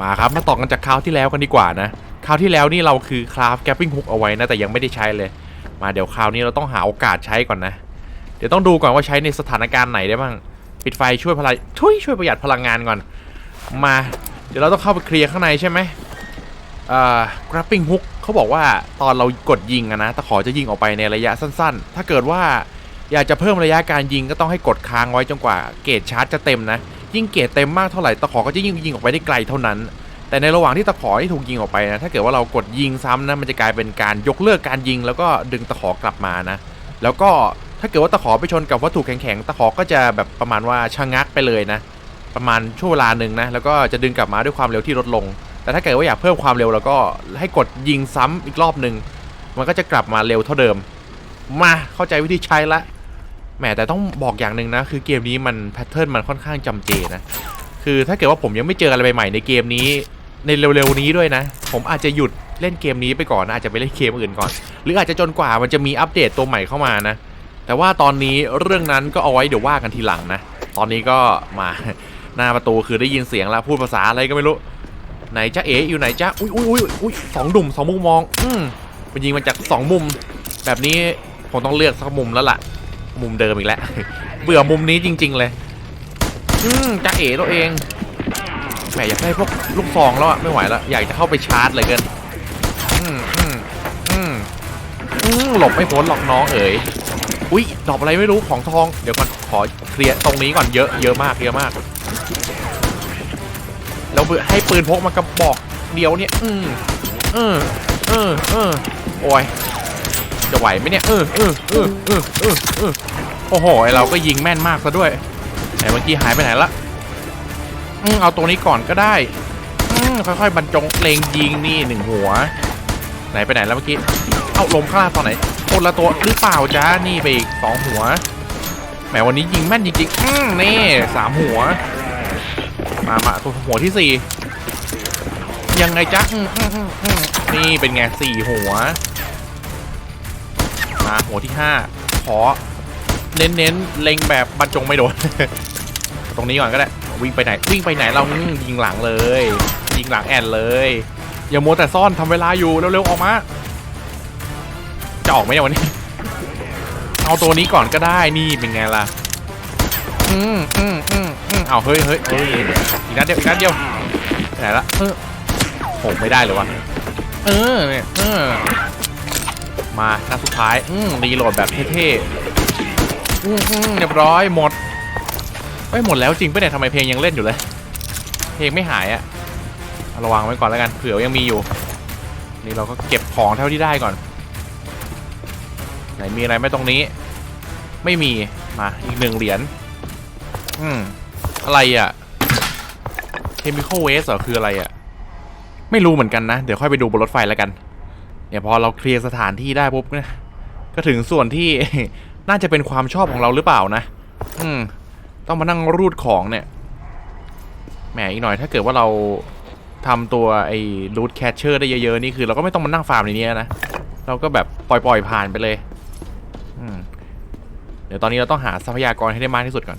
มาครับมาต่อกันจากคราวที่แล้วกันดีกว่านะคราวที่แล้วนี่เราคือคราฟแกปปิ้งฮุกเอาไว้นะแต่ยังไม่ได้ใช้เลย มาเดี๋ยวคราวนี้เราต้องหาโอกาสใช้ก่อนนะ เดี๋ยวต้องดูก่อนว่าใช้ในสถานการณ์ไหนได้บ้างปิดไฟช่วยพลังช่วยช่วยประหยัดพลังงานก่อน มา เดี๋ยวเราต้องเข้าไปเคลียร์ข้างในใช่ไหมเอ่อ grappling hook เขาบอกว่าตอนเรากดยิงอะนะตะขอจะยิงออกไปในระยะสั้น ๆ ถ้าเกิดว่าอยากจะเพิ่มระยะการยิงก็ต้องให้กดค้างไว้จนกว่าเกจชาร์จจะเต็มนะ ยิ่งเกจเต็มมากเท่าไหร่ตะขอก็จะยิ่งยิงออกไปได้ไกลเท่านั้น แต่ในระหว่างที่ตะขอที่ถูกยิงออกไปนะถ้าเกิดว่าเรากดยิงซ้ำนะมันจะกลายเป็นการยกเลิกการยิง แล้วก็ดึงตะขอกลับมานะ แล้วก็ถ้าเกิดว่าตะขอไปชนกับวัตถุแข็งๆตะขอก็จะแบบประมาณว่าชะงักไปเลยนะ ประมาณช่วงเวลาหนึ่งนะแล้วก็จะดึงกลับมาด้วยความเร็วที่ลดลง แต่ถ้าเกิดว่าอยากเพิ่มความเร็วแล้วก็ให้กดยิงซ้ำอีกรอบหนึ่งมันก็จะกลับมาเร็วเท่าเดิม มาเข้าใจวิธีใช้ละ แหมแต่ต้องบอกอย่างหนึ่งนะ คือเกมนี้มันแพทเทิร์นมันค่อนข้างจำเจนะ คือถ้าเกิดว่าผมยังไม่เจออะไรใหม่ๆในเกมนี้ ในเร็วๆนี้ด้วยนะ ผมอาจจะหยุดเล่นเกมนี้ไปก่อนนะอาจจะไปเล่นเกมอื่นก่อน หรืออาจจะจนกว่ามันจะมีอัปเดตตัวใหม่เข้ามานะ แต่ว่าตอนนี้เรื่องนั้นก็เอาไว้เดี๋ยวว่ากันทีหลังนะ ตอนนี้ก็มาหน้าประตูคือได้ยินเสียงแล้วพูดภาษาอะไรก็ไม่รู้ ไหนจ้าเอ๋อยู่ไหนจ้าอุ้ยอุ้ยอุ้ยอุ้ยสองดุ่มสองมุมมอง อืมมันยิงมาจากสองมุม แบบนี้ผมต้องเลือกสักมุมแล้วล่ะ มุมเดิมอีกแล้ว เบื่อมุมนี้จริง ๆ เลย อืมจ้าเอ๋ตัวเอง แหมอยากได้พวกลูกซองแล้วอะไม่ไหวแล้ว อยากจะเข้าไปชาร์จเลยเกิน อืมอืมอืมอืมหลบไม่พ้นหรอกน้องเอ๋ย อุ้ยดอกอะไรไม่รู้ของทอง เดี๋ยวก่อนขอเคลียร์ตรงนี้ก่อนเยอะเยอะมากเยอะมาก แล้วให้ปืนพกมากระบอกเดียวเนี่ย อืมเออเออเออโอ้ย จะไหวไหมเนี่ยเออเออเออเออเออเออโอ้โหไอเราก็ยิงแม่นมากซะด้วยไหนเมื่อกี้หายไปไหนละอืมเอาตัวนี้ก่อนก็ได้อืมค่อยๆบรรจงเลงยิงนี่หนึ่งหัว ไหนไปไหนแล้วเมื่อกี้เอาลมข้างล่างตอนไหนคนละตัวหรือเปล่าจ้านี่ไปอีกสองหัวแหมวันนี้ยิงแม่นจริงๆอืมนี่สามหัว มามาตัวหัวที่สี่ยังไงจ๊ะนี่เป็นไงสี่หัว มาหัวที่ห้าขอ เน้นเน้นเล็งแบบบรรจงไม่โดน ตรงนี้ก่อนก็ได้ วิ่งไปไหน วิ่งไปไหนเรายิงหลังเลย ยิงหลังแอนเลย อย่ามัวแต่ซ่อนทำเวลาอยู่เร็วๆออกมา จะออกไหมเนี่ยวันนี้ เอาตัวนี้ก่อนก็ได้นี่เป็นไงล่ะ อืมอืมอืมอืมเอาเฮ้ยเฮ้ยเฮ้ยอีกนัดเดียวอีกนัดเดียวไปไหนละเออโหไม่ได้เลยวะเออเนี่ยเออ มานัดสุดท้าย อืมรีโหลดแบบเท่ๆอืมเรียบร้อยหมดไม่หมดแล้วจริงปะเนี่ยทำไมเพลงยังเล่นอยู่เลย เพลงไม่หายอะระวังไว้ก่อนแล้วกันเผื่อยังมีอยู่ นี่เราก็เก็บของเท่าที่ได้ก่อน ไหนมีอะไรไหมตรงนี้ ไม่มีมาอีกหนึ่งเหรียญอืมอะไรอะ่ะ chemical waste เหรอคืออะไรอะ่ะ ไม่รู้เหมือนกันนะ เดี๋ยวค่อยไปดูบนรถไฟแล้วกัน เนี่ยพอเราเคลียร์สถานที่ได้ปุ๊บเนี่ยก็ถึงส่วนที่ น่าจะเป็นความชอบของเราหรือเปล่านะ อืม ต้องมานั่งรูดของเนี่ย แหมอีกหน่อยถ้าเกิดว่าเราทำตัวไอ้ root catcher ได้เยอะๆนี่คือเราก็ไม่ต้องมานั่งฟาร์มในนี้นะ เราก็แบบปล่อยๆผ่านไปเลย อืม เดี๋ยวตอนนี้เราต้องหาทรัพยากรให้ได้มากที่สุดก่อน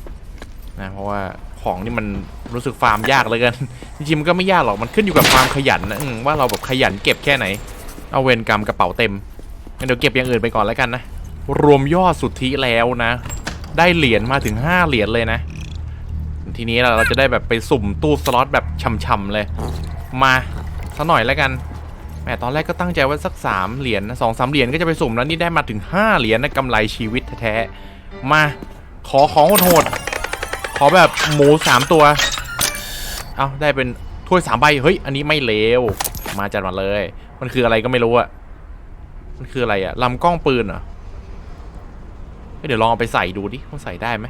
นะเพราะว่าของนี่มันรู้สึกฟาร์มยากเลยกัน จริงๆมันก็ไม่ยากหรอกมันขึ้นอยู่กับความขยันนะว่าเราแบบขยันเก็บแค่ไหน เอาเวรกรรมกระเป๋าเต็มงั้นเดี๋ยวเก็บอย่างอื่นไปก่อนแล้วกันนะ รวมยอดสุทธิแล้วนะ ได้เหรียญมาถึง 5 เหรียญเลยนะ ทีนี้เราจะได้แบบไปสุ่มตู้สล็อตแบบช่ำๆเลย มาสักหน่อยแล้วกันแหมตอนแรกก็ตั้งใจว่าสัก 3 เหรียญนะสองสามเหรียญก็จะไปสุ่มแล้วนี่ได้มาถึง 5 เหรียญนะกำไรชีวิตแท้ๆมา ขอของโหดๆขอแบบหมูสามตัว เอาได้เป็นถ้วยสามใบเฮ้ย อันนี้ไม่เลวมาจัดมาเลย มันคืออะไรก็ไม่รู้อะมันคืออะไรอะลำกล้องปืนเหรอเดี๋ยวลองเอาไปใส่ดูดิว่าใส่ได้ไหม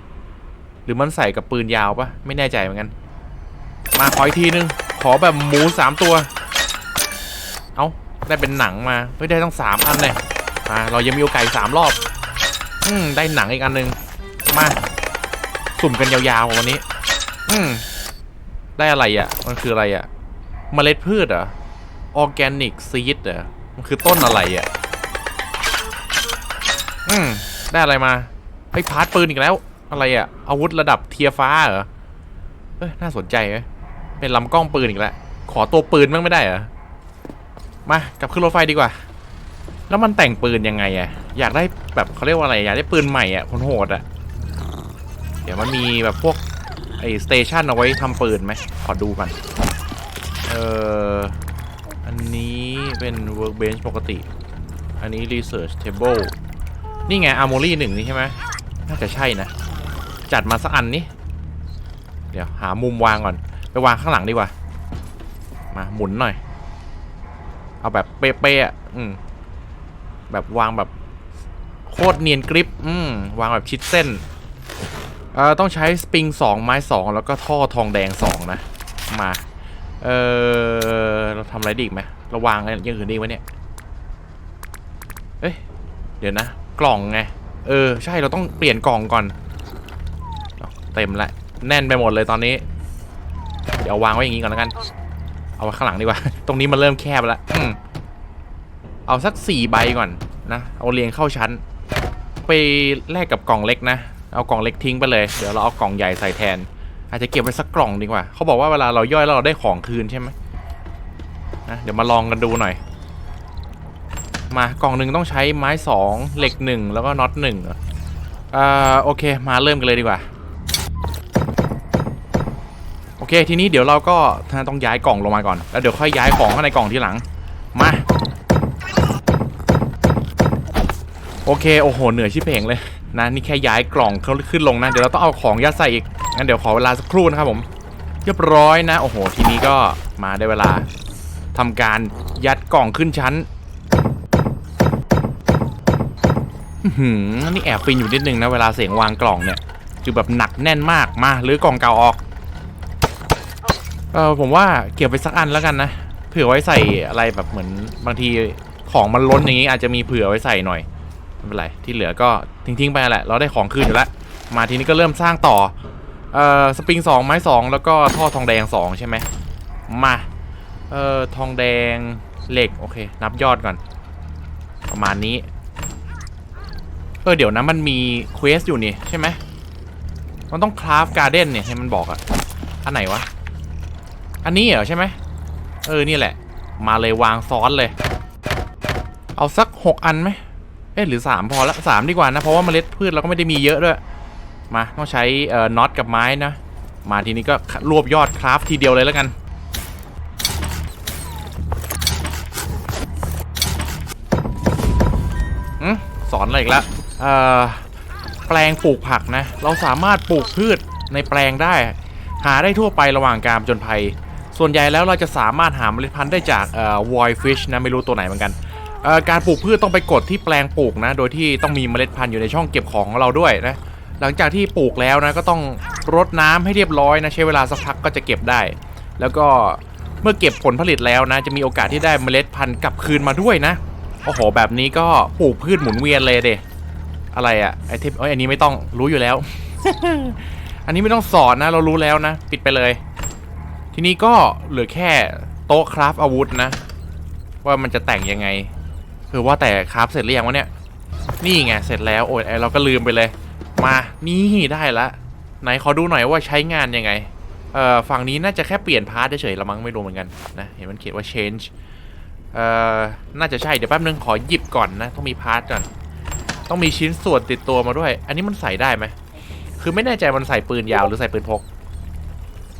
หรือมันใส่กับปืนยาวปะไม่แน่ใจเหมือนกัน มาขออีกทีนึง ขอแบบหมูสามตัว เอาได้เป็นหนังมาเฮ้ยได้ต้องสามอันเลยมาเรายังมีโอกาสสามรอบ อืมได้หนังอีกอันนึง มา สุ่มกันยาวๆวันนี้ อืมได้อะไรอะ่ะ มันคืออะไรอะ่ะ เมล็ดพืชเหรอ ออร์แกนิกซีดเหรอมันคือต้นอะไรอะ่ะ อืม ได้อะไรมาไอ้ยพาร์ทปืนอีกแล้ว อะไรอะ่ะ อาวุธระดับเทียฟ้าเหรอเฮ้ย น่าสนใจไหมเป็นลำกล้องปืนอีกแล้ว ขอตัวปืนบ้างไม่ได้เหรอ มากลับขึ้นรถไฟดีกว่า แล้วมันแต่งปืนยังไงอะอยากได้แบบเขาเรียกว่าอะไร อยากได้ปืนใหม่อะคนโหดอะเดี๋ยวมันมีแบบพวกไอ้สเตชันเอาไว้ทำปืนไหม ขอดูกัน เออ เป็น workbench ปกติ อันนี้ research table นี่ไง armory หนึ่งนี่ใช่ไหมน่าจะใช่นะ จัดมาสักอันนี้ เดี๋ยวหามุมวางก่อน ไปวางข้างหลังดีกว่า มาหมุนหน่อย เอาแบบเป๊ะๆอะอืม แบบวางแบบโคตรเนียนกริป อืม วางแบบชิดเส้น เอ่อ ต้องใช้สปริงสองไม้สองแล้วก็ท่อทองแดงสองนะ มา เออเราทำอะไรดีอีกไหม ราวางอะไรอย่างอื่นดีวะเนี่ย เอ้ย เดี๋ยวนะ กล่องไง เออ ใช่ เราต้องเปลี่ยนกล่องก่อน เต็มละ แน่นไปหมดเลยตอนนี้ เดี๋ยววางไว้อย่างนี้ก่อนแล้วกัน เอาไว้ข้างหลังดีกว่า ตรงนี้มันเริ่มแคบแล้วอืเอาสักสี่ใบก่อนนะ เอาเรียงเข้าชั้น ไปแลกกับกล่องเล็กนะ เอากล่องเล็กทิ้งไปเลย เดี๋ยวเราเอากล่องใหญ่ใส่แทน อาจจะเก็บไว้สักกล่องดีกว่า เขาบอกว่าเวลาเราย่อยแล้วเราได้ของคืนใช่ไหม นะเดี๋ยวมาลองกันดูหน่อย มากล่องหนึ่งต้องใช้ไม้สองเหล็กหนึ่งแล้วก็น็อตหนึ่งอ่าโอเคมาเริ่มกันเลยดีกว่าโอเคทีนี้เดี๋ยวเราก็ต้องย้ายกล่องลงมาก่อน แล้วเดี๋ยวค่อยย้ายของข้างในกล่องทีหลังมาโอเคโอ้โหเหนื่อยชิบเพงเลยนะนี่แค่ย้ายกล่องเขาขึ้นลงนะเดี๋ยวเราต้องเอาของยัดใส่อีกงั้นเดี๋ยวขอเวลาสักครู่นะครับผมเรียบร้อยนะ โอ้โห ทีนี้ก็มาได้เวลา ทำการยัดกล่องขึ้นชั้นหืมนี่แอบฟินอยู่นิดนึงนะเวลาเสียงวางกล่องเนี่ยคือแบบหนักแน่นมากมาหรือกล่องเก่าออกเออผมว่าเก็บไปสักอันแล้วกันนะเผื่อไว้ใส่อะไรแบบเหมือนบางทีของมันล้นอย่างนี้อาจจะมีเผื่อไว้ใส่หน่อยไม่เป็นไรที่เหลือก็ทิ้งๆไปแหละ เราได้ของคืนอยู่แล้วมาทีนี้ก็เริ่มสร้างต่อเอ่อสปริงสองไม้สองแล้วก็ท่อทองแดงสองใช่ไหมมา เอ่อทองแดงเหล็กโอเค นับยอดก่อน ประมาณนี้ เออเดี๋ยวนะมันมีเควสอยู่นี่ใช่ไหมมันต้องคราฟการ์เด้นเนี่ยให้มันบอกอะอันไหนวะ อันนี้เหรอใช่ไหมเออนี่แหละ มาเลยวางซ้อนเลย เอาสักหกอันไหมเอ๊ะหรือสามพอละสามดีกว่านะ เพราะว่าเมล็ดพืชเราก็ไม่ได้มีเยอะด้วย มาต้องใช้เอ่อน็อตกับไม้นะ มาทีนี้ก็รวบยอดคราฟทีเดียวเลยแล้วกัน สอนอะไรอีกแล้วแปลงปลูกผักนะ เราสามารถปลูกพืชในแปลงได้ หาได้ทั่วไประหว่างการจนภัย ส่วนใหญ่แล้วเราจะสามารถหาเมล็ดพันธุ์ได้จากเอ่อ void fish นะไม่รู้ตัวไหนเหมือนกันการปลูกพืชต้องไปกดที่แปลงปลูกนะ โดยที่ต้องมีเมล็ดพันธุ์อยู่ในช่องเก็บของของเราด้วยนะ หลังจากที่ปลูกแล้วนะก็ต้องรดน้ำให้เรียบร้อยนะใช้เวลาสักพักก็จะเก็บได้ แล้วก็เมื่อเก็บผลผลิตแล้วนะ จะมีโอกาสที่ได้เมล็ดพันธุ์กลับคืนมาด้วยนะ โอ้โห แบบนี้ก็ปลูกพืชหมุนเวียนเลยเดอะไรอะไอเทมเอ้ยอันนี้ไม่ต้องรู้อยู่แล้ว อันนี้ไม่ต้องสอนนะ เรารู้แล้วนะ ปิดไปเลย ทีนี้ก็เหลือแค่โต๊ะคราฟอาวุธนะ ว่ามันจะแต่งยังไง คือว่าแต่คราฟเสร็จหรือยังวะเนี่ย นี่ไงเสร็จแล้วโอ้ยเราก็ลืมไปเลย มานี่ได้ละ ไหนขอดูหน่อยว่าใช้งานยังไงเอ่อฝั่งนี้น่าจะแค่เปลี่ยนพาร์ทเฉยๆละมั้งไม่รู้เหมือนกันนะเห็นมันเขียนว่า change เอ่อ น่าจะใช่ เดี๋ยวแป๊บนึงขอหยิบก่อนนะ ต้องมีพาร์ทก่อน ต้องมีชิ้นส่วนติดตัวมาด้วย อันนี้มันใส่ได้ไหม คือไม่แน่ใจมันใส่ปืนยาวหรือใส่ปืนพก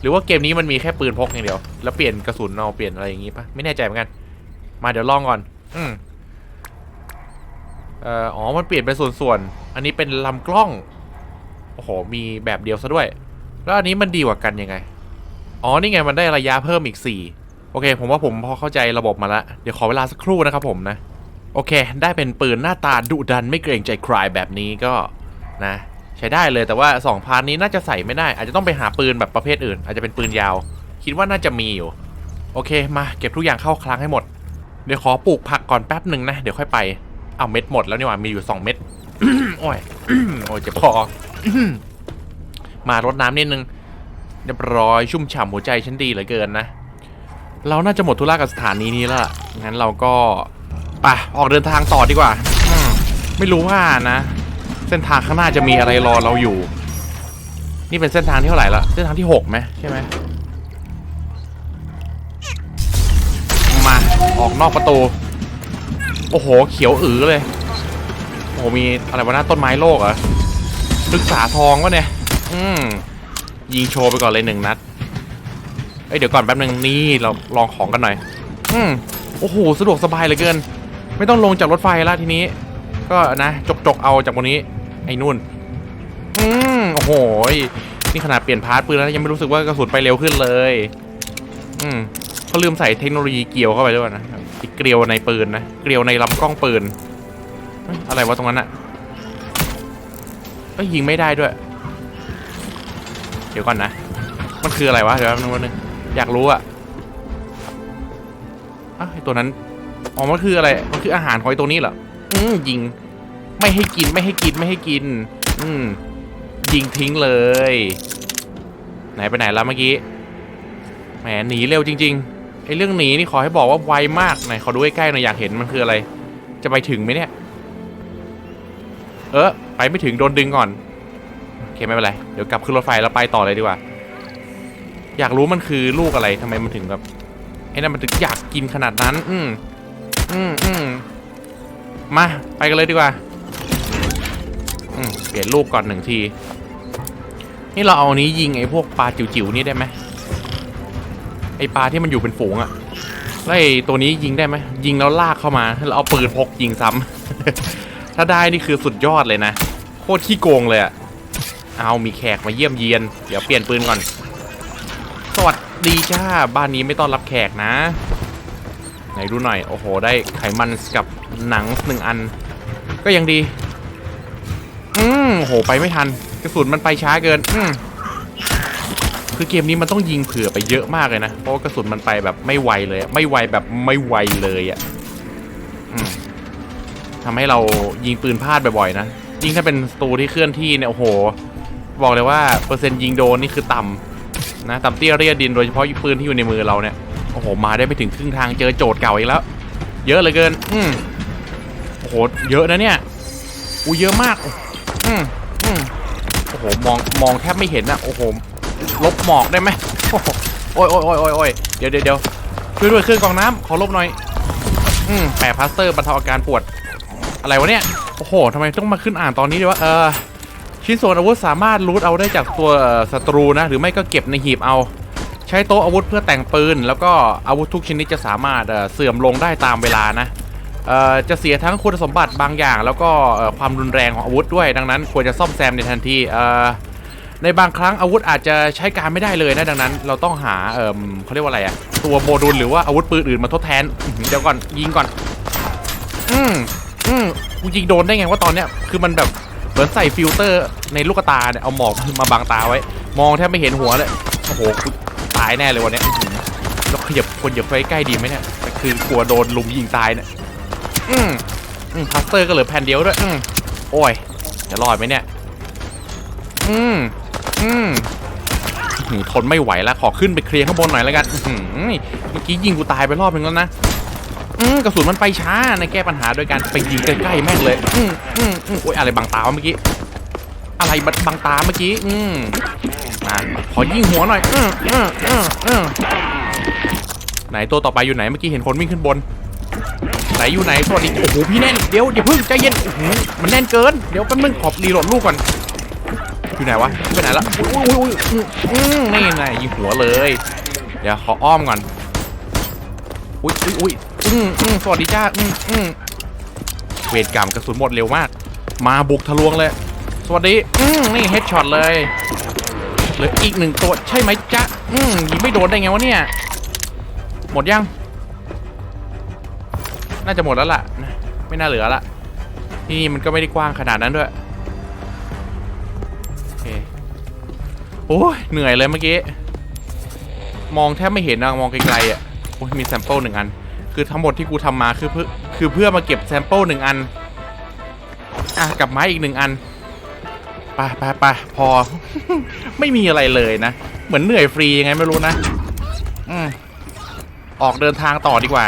หรือว่าเกมนี้มันมีแค่ปืนพกอย่างเดียว แล้วเปลี่ยนกระสุนเอาเปลี่ยนอะไรอย่างงี้ปะไม่แน่ใจเหมือนกัน มาเดี๋ยวลองก่อน อืมเอ่อ อ๋อ มันเปลี่ยนเป็นส่วนๆ อันนี้เป็นลำกล้อง โอ้โห มีแบบเดียวซะด้วย แล้วอันนี้มันดีกว่ากันยังไง อ๋อ นี่ไง มันได้ระยะเพิ่มอีก4 โอเค ผมว่าผมพอเข้าใจระบบมาละเดี๋ยวขอเวลาสักครู่นะครับผมนะ โอเค ได้เป็นปืนหน้าตาดุดันไม่เกรงใจใครแบบนี้ก็นะ ใช้ได้เลยแต่ว่า 2พาร์ทนี้น่าจะใส่ไม่ได้ อาจจะต้องไปหาปืนแบบประเภทอื่น อาจจะเป็นปืนยาว คิดว่าน่าจะมีอยู่ โอเคมาเก็บทุกอย่างเข้าคลังให้หมด เดี๋ยวขอปลูกผักก่อนแป๊บหนึ่งนะเดี๋ยวค่อยไปเอาเม็ดหมดแล้วนี่หว่ามีอยู่ 2 เม็ดโอ้ยโอ้ยเจ็บคอมารดน้ำนิดนึงเรียบร้อยชุ่มฉ่ำหัวใจฉันดีเหลือเกินนะ เราน่าจะหมดธุระกับสถานีนี้แล้วล่ะงั้นเราก็ไปออกเดินทางต่อดีกว่าอไม่รู้ว่านะ เส้นทางข้างหน้าจะมีอะไรรอเราอยู่ นี่เป็นเส้นทางที่เท่าไหร่ละเส้นทางที่หกไหมใช่ไหมมาออกนอกประตู โอ้โห เขียวอือเลย โอ้โหมีอะไรวะหนะต้นไม้โลกเหรอศึกษาทองวะเนี่ย อืมยิงโชว์ไปก่อนเลยหนึ่งนัด เอ้ยเดี๋ยวก่อนแป๊บนึงนี่เราลองของกันหน่อย อืมโอ้โหสะดวกสบายเหลือเกิน ไม่ต้องลงจากรถไฟแล้วทีนี้ ก็นะจกจกๆเอาจากตรงนี้ ไอ้นู่น อืมโอ้โหนี่ขนาดเปลี่ยนพาร์ทปืนแล้วยังไม่รู้สึกว่ากระสุนไปเร็วขึ้นเลย อืมเขาลืมใส่เทคโนโลยีเกลียวเข้าไปด้วยนะอีกเกลียวในปืนนะเกลียวในลำกล้องปืน อะไรวะตรงนั้นอะก็ยิงไม่ได้ด้วย เดี๋ยวก่อนนะ มันคืออะไรวะ เดี๋ยวแป๊บนึงแป๊บนึง อยากรู้อะอ้าวไอตัวนั้นอ๋อมันคืออะไร มันคืออาหารของไอตัวนี้เหรออืมยิง ไม่ให้กินไม่ให้กินไม่ให้กิน อืมยิงทิ้งเลย ไหนไปไหนแล้วเมื่อกี้แหมหนีเร็วจริงๆไอ้เรื่องหนีนี่ขอให้บอกว่าไวมากไหนขอดูใกล้ๆหน่อยอยากเห็นมันคืออะไร จะไปถึงไหมเนี่ย เออไปไม่ถึงโดนดึงก่อนโอเคไม่เป็นไรเดี๋ยวกลับขึ้นรถไฟแล้วไปต่อเลยดีกว่า อยากรู้มันคือลูกอะไรทำไมมันถึงแบบไอ้นั่นมันถึงอยากกินขนาดนั้น อืมอืมอืมมาไปกันเลยดีกว่า อืมเปลี่ยนลูกก่อนหนึ่งที นี่เราเอานี้ยิงไอ้พวกปลาจิ๋วๆนี่ได้ไหมไอ้ปลาที่มันอยู่เป็นฝูงอะแล้วไอ้ตัวนี้ยิงได้ไหมยิงแล้วลากเข้ามาแล้วเอาปืนพกยิงซ้ำถ้าได้นี่คือสุดยอดเลยนะ โคตรขี้โกงเลยอะเอามีแขกมาเยี่ยมเยียน เดี๋ยวเปลี่ยนปืนก่อน วัสดีจ้า บ้านนี้ไม่ต้อนรับแขกนะ ไหนดูหน่อย โอ้โห ได้ไขมันกับหนังหนึ่งอัน ก็ยังดี อืมโห ไปไม่ทัน กระสุนมันไปช้าเกิน อืมคือเกมนี้มันต้องยิงเผื่อไปเยอะมากเลยนะ เพราะกระสุนมันไปแบบไม่ไวเลย ไม่ไวแบบไม่ไวเลยอะทำให้เรายิงปืนพลาดบ่อยๆนะ ยิ่งถ้าเป็นสตูที่เคลื่อนที่เนี่ยโอ้โห บอกเลยว่าเปอร์เซ็นต์ยิงโดนนี่คือต่ำ นะต่ำเตี้ยเรียดินโดยเฉพาะปืนที่อยู่ในมือเราเนี่ยโอ้โหมาได้ไปถึงครึ่งทางเจอโจทย์เก่าอีกแล้ว เยอะเหลยเกิน อืมโอ้โหเยอะนะเนี่ยอู้เยอะมากอืมอืมโอ้โหมองมองแทบไม่เห็นอะโอ้โหลบหมอกได้ไหมโอ้โหโอ้ยโอ้ยโอ้ยโอ้ยอยเดี๋ยวเดี๋ยวเดี๋ยวช่วยด้วยเครื่องกรองน้ำขอลบหน่อย อืมแปะพลาสเตอร์บรรเทาอาการปวด อะไรวะเนี่ยโอ้โหทำไมต้องมาขึ้นอ่านตอนนี้ด้วยวะเออ ชิ้นส่วนอาวุธสามารถรูทเอาได้จากตัวศัตรูนะ หรือไม่ก็เก็บในหีบเอา ใช้โต๊ะอาวุธเพื่อแต่งปืน แล้วก็อาวุธทุกชนิดจะสามารถเสื่อมลงได้ตามเวลานะจะเสียทั้งคุณสมบัติบางอย่าง แล้วก็ความรุนแรงของอาวุธด้วย ดังนั้นควรจะซ่อมแซมในทันทีในบางครั้งอาวุธอาจจะใช้การไม่ได้เลยนะดังนั้น เราต้องหาเเขาเรียกว่าอะไรอะตัวโมดูลหรือว่าอาวุธปืนอื่นมาทดแทนเดี๋ยวก่อนยิงก่อน อืมอืมกูยิงโดนได้ไงว่าตอนเนี้ยคือมันแบบ เหมือนใส่ฟิลเตอร์ในลูกตาเนี่ยเอาหมอกมาบังตาไว้ มองแทบไม่เห็นหัวเลยโอ้โหตายแน่เลยวันนี้ยอื้อหือแล้วขยับคนอย่าไปใกล้ดีไหมเนี่ยแต่คือกลัวโดนลุมยิงตายเนี่ยอืมอืมพลาสเตอร์ก็เหลือแผ่นเดียวด้วยอืมโอ้ยจะรอดไหมเนี่ยอืมอืมทนไม่ไหวแล้วขอขึ้นไปเคลียร์ข้างบนหน่อยแล้วกันเมื่อกี้ยิงกูตายไปรอบนึงแล้วนะ กระสุนมันไปช้าในแก้ปัญหาโดยการไปยิงใกล้ๆแม่งเลย อืมอืมอืมโอ้ยอะไรบังตาวะเมื่อกี้อะไรบังบังตาเมื่อกี้ อืมอะขอยิงหัวหน่อย อืมอืมอืมอืมไหนตัวต่อไปอยู่ไหนเมื่อกี้เห็นคนวิ่งขึ้นบนไหนอยู่ไหนสวัสดีโอ้โหพี่แน่นเดี๋ยวเดี๋ยวพึ่งใจเย็นโอ้โหมันแน่นเกินเดี๋ยวแป๊บนึงขอรีโหลดลูกก่อนอยู่ไหนวะไปไหนละอุ้ยอุ้ยอุ้ยอืมอืมนี่ไงยิงหัวเลย เดี๋ยวขออ้อมก่อนอุ้ยอุ้ยอุ้ย อืมอืมสวัสดีจ้าอืมอืมเวรกรรมกระสุนหมดเร็วมาก มาบุกทะลวงเลย สวัสดีอืมนี่เฮดช็อตเลยเหลืออีกหนึ่งตัวใช่ไหมจ๊ะอืมยิงไม่โดนได้ไงวะเนี่ย หมดยัง น่าจะหมดแล้วล่ะนะไม่น่าเหลือละที่นี่มันก็ไม่ได้กว้างขนาดนั้นด้วยโอเคโอ้ยเหนื่อยเลยเมื่อกี้ มองแทบไม่เห็นนะมองไกลๆอะโอ้ยมีแซมเปิลหนึ่งอัน คือทั้งหมดที่กูทำมาคือเพื่อคือเพื่อมาเก็บแซมเปิลหนึ่งอัน อะกับไม้อีกหนึ่งอันไปไปไปพอ ไม่มีอะไรเลยนะ เหมือนเหนื่อยฟรียังไงไม่รู้นะ อืมออกเดินทางต่อดีกว่า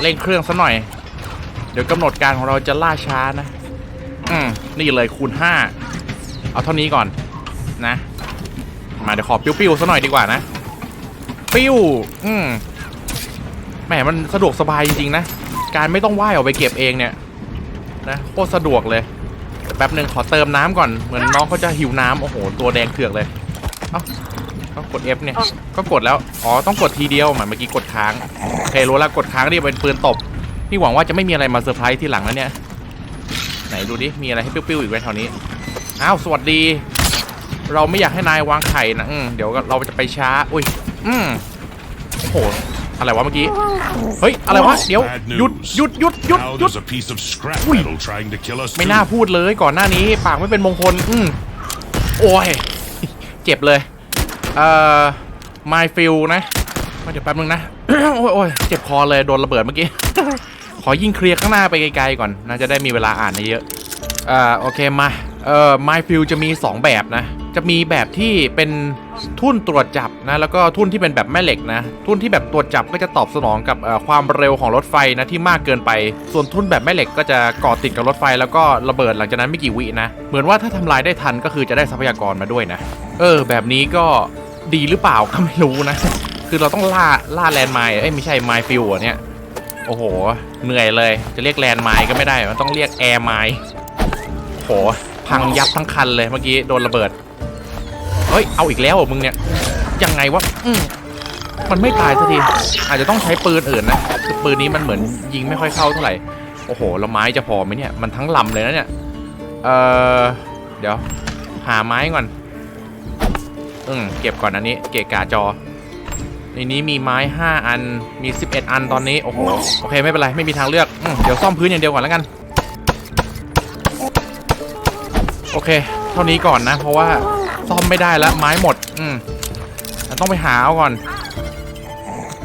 เร่งเครื่องซะหน่อย เดี๋ยวกำหนดการของเราจะล่าช้านะ อืมนี่เลยคูณห้าเอาเท่านี้ก่อนนะ มาเดี๋ยวขอปิ้วๆซะหน่อยดีกว่านะ ปิ้ว อืม แหมมันสะดวกสบายจริงๆนะ การไม่ต้องว่ายออกไปเก็บเองเนี่ยนะโคตรสะดวกเลยแแป๊บหนึ่งขอเติมน้ำก่อน เหมือนน้องเขาจะหิวน้ำโอ้โห ตัวแดงเถือกเลย เอ้าก็กด F เนี่ย ก็กดแล้ว อ๋อ ต้องกดทีเดียวเหมือนเมื่อกี้กดค้างโอเครู้แล้วกดค้างนี่เป็นปืนตบพี่หวังว่าจะไม่มีอะไรมาเซอร์ไพรส์ที่หลังนะเนี่ย ไหนดูดิ มีอะไรให้ปิ้วๆอีกไหมแถวนี้ อ้าว สวัสดี เราไม่อยากให้นายวางไข่นะ อืมเดี๋ยวเราจะไปช้า อุ้ย อืมโอ้โห อะไรวะเมื่อกี้ เฮ้ย อะไรวะ เดี๋ยว Bad หยุด news. หยุด หยุด หยุด Now หยุด there's a piece of scrap Ui. metal trying to kill us ไม่ too. น่าพูดเลยก่อนหน้านี้ ปากไม่เป็นมงคล อืมโอ้ย เจ็บเลย เอ่อ my feel นะมาเดี๋ยวแป๊บนึงนะ โอ้ยโอ้ยเจ็บคอเลย โดนระเบิดเมื่อกี้ ขอยิงเคลียร์ข้างหน้าไปไกลๆก่อน น่าจะได้มีเวลาอ่านเยอะๆอ่า โอเค มา เอ่อ my feel จะมี 2 แบบนะ จะมีแบบที่เป็นทุ่นตรวจจับนะแล้วก็ทุ่นที่เป็นแบบแม่เหล็กนะ ทุ่นที่แบบตรวจจับก็จะตอบสนองกับความเร็วของรถไฟนะที่มากเกินไป ส่วนทุ่นแบบแม่เหล็กก็จะเกาะติดกับรถไฟแล้วก็ระเบิดหลังจากนั้นไม่กี่วินะเหมือนว่าถ้าทำลายได้ทันก็คือจะได้ทรัพยากรมาด้วยนะ เออ แบบนี้ก็ดีหรือเปล่าก็ไม่รู้นะ คือเราต้องล่าล่าแลนด์ไมล์เอ้ยไม่ใช่ไมล์ฟิวอะเนี่ยโอ้โห เหนื่อยเลยจะเรียกแลนด์ไมล์ก็ไม่ได้มันต้องเรียกแอร์ไมล์โหพังยับทั้งคันเลยเมื่อกี้โดนระเบิด เฮ้ย เอาอีกแล้วเหรอมึงเนี่ย ยังไงวะอืมมันไม่ตายสักที อาจจะต้องใช้ปืนอื่นนะคือปืนนี้มันเหมือนยิงไม่ค่อยเข้าเท่าไหร่ โอ้โหแล้วไม้จะพอไหมเนี่ย มันทั้งลำเลยนะเนี่ย เออเดี๋ยว หาไม้ก่อน อืมเก็บก่อนอันนี้ เกะกาจอ ในนี้มีไม้ 5 อัน มี 11 อันตอนนี้ โอ้โห โอเคไม่เป็นไร ไม่มีทางเลือกอมเดี๋ยวซ่อมพื้นอย่างเดียวก่อนแล้วกัน โอเค เท่านี้ก่อนนะ เพราะว่า ซ่อมไม่ได้แล้วไม้หมด อืมต้องไปหาเอาก่อน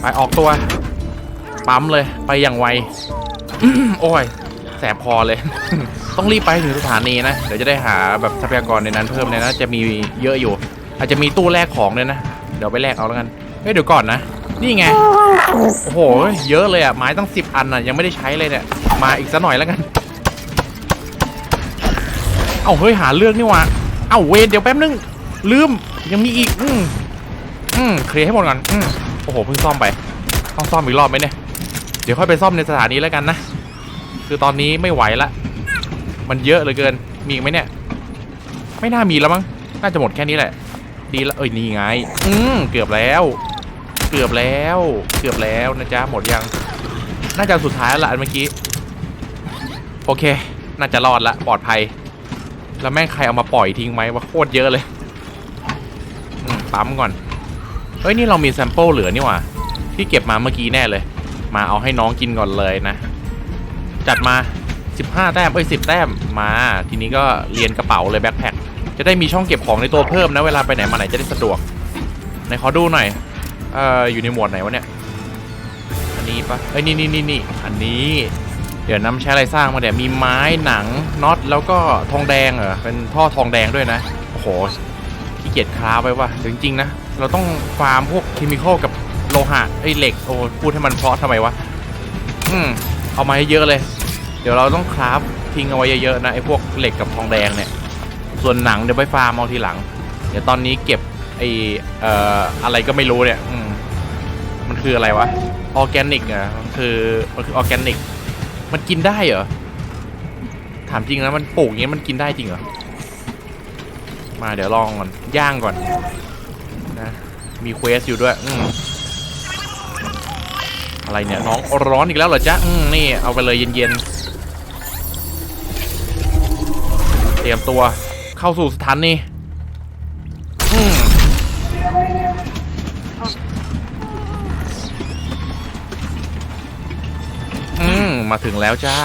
ไปออกตัว ปั๊มเลยไปอย่างไว โอ้ย แสบคอเลย ต้องรีบไปถึงสถานีนะ เดี๋ยวจะได้หาแบบทรัพยากรในนั้นเพิ่มเลยนะ จะมีเยอะอยู่ อาจจะมีตู้แลกของเลยนะ เดี๋ยวไปแลกเอาแล้วกัน เฮ้ยเดี๋ยวก่อนนะ นี่ไง โอ้โห เยอะเลยอะ ไม้ตั้งสิบอันอะ ยังไม่ได้ใช้เลยเนี่ย มาอีกสักหน่อยแล้วกัน เอ้าเฮ้ยหาเรื่องนี่ว่า เอ้าเวนเดี๋ยวแป๊บนึง ลืมยังมีอีก อืมอืมเคลียร์ให้หมดก่อนอืมโอ้โหเพิ่งซ่อมไป ต้องซ่อมอีกรอบไหมเนี่ย เดี๋ยวค่อยไปซ่อมในสถานีแล้วกันนะ คือตอนนี้ไม่ไหวละ มันเยอะเหลือเกิน มีอีกไหมเนี่ย ไม่น่ามีแล้วมั้ง น่าจะหมดแค่นี้แหละ ดีละเอ้ยนี่ไง อืมเกือบแล้ว เกือบแล้ว เกือบแล้วนะจ๊ะหมดยัง น่าจะสุดท้ายละอันเมื่อกี้ โอเค น่าจะรอดละปลอดภัย แล้วแม่งใครเอามาปล่อยทิ้งไหมว่าโคตรเยอะเลยปั๊มก่อน เฮ้ย นี่เรามีแซมเปิลเหลือนี่หว่า ที่เก็บมาเมื่อกี้แน่เลย มาเอาให้น้องกินก่อนเลยนะ จัดมา 15 แต้ม เอ้ย 10 แต้ม มา ทีนี้ก็เรียนกระเป๋าเลยแบ็คแพคจะได้มีช่องเก็บของในตัวเพิ่มนะ เวลาไปไหนมาไหนจะได้สะดวก ไหนขอดูหน่อย เอ่อ อยู่ในหมวดไหนวะเนี่ย อันนี้ปะเอ้ย นี่นี่นี่นี่อันนี้ เดี๋ยวน้ำใช้อะไรสร้างมาเดี๋ยวมีไม้หนังน็อตแล้วก็ทองแดงเหรอเป็นท่อทองแดงด้วยนะโอ้โหขี้เกียจคราฟไปว่ะจริงๆนะเราต้องฟาร์มพวกเคมีคอลกับโลหะไอ้เหล็กโอ้พูดให้มันเพาะทำไมวะอืมเอามาให้เยอะเลย เดี๋ยวเราต้องคราฟทิ้งเอาไว้เยอะๆนะไอ้พวกเหล็กกับทองแดงเนี่ยส่วนหนังเดี๋ยวไปฟาร์มเอาทีหลัง เดี๋ยวตอนนี้เก็บไอ้เอ่ออะไรก็ไม่รู้เนี่ยอืมมันคืออะไรวะออร์แกนิกอะมันคือมันคือออร์แกนิก มันกินได้เหรอ ถามจริงนะมันปลูกอย่างนี้มันกินได้จริงเหรอ มาเดี๋ยวลองก่อน ย่างก่อนนะมีเควสอยู่ด้วยอืมอะไรเนี่ยน้องร้อนอีกแล้วเหรอจ๊ะอืมนี่เอาไปเลยเย็นๆ เตรียมตัวเข้าสู่สถานี มมาถึงแล้วจ้า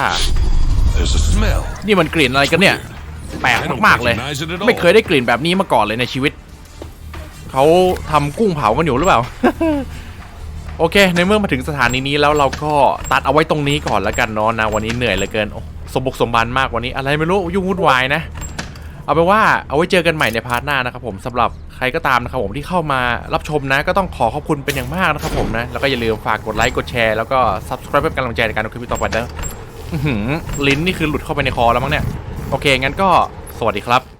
There's a smell. นี่มันกลิ่นอะไรกันเนี่ย แปลกมากๆเลย recognize it at all. ไม่เคยได้กลิ่นแบบนี้มาก่อนเลยในชีวิต เขาทำกุ้งเผากันอยู่หรือเปล่า โอเค ในเมื่อมาถึงสถานีนี้แล้วเราก็ตัดเอาไว้ตรงนี้ก่อนแล้วกันเนาะนะ วันนี้เหนื่อยเหลือเกินโอ้สมบุกสมบันมากวันนี้อะไรไม่รู้ยุ่งวุ่นวายนะ เอาเป็นว่าเอาไว้เจอกันใหม่ในพาร์ทหน้านะครับผมสำหรับ ใครก็ตามนะครับผมที่เข้ามารับชมนะ ก็ต้องขอขอบคุณเป็นอย่างมากนะครับผมนะ แล้วก็อย่าลืมฝากกดไลค์กดแชร์แล้วก็ subscribe เพื่อเป็นกำลังใจในการดูคลิปต่อไปนะหือลิ้นนี่คือหลุดเข้าไปในคอแล้วมั้งเนี่ย โอเค งั้นก็สวัสดีครับ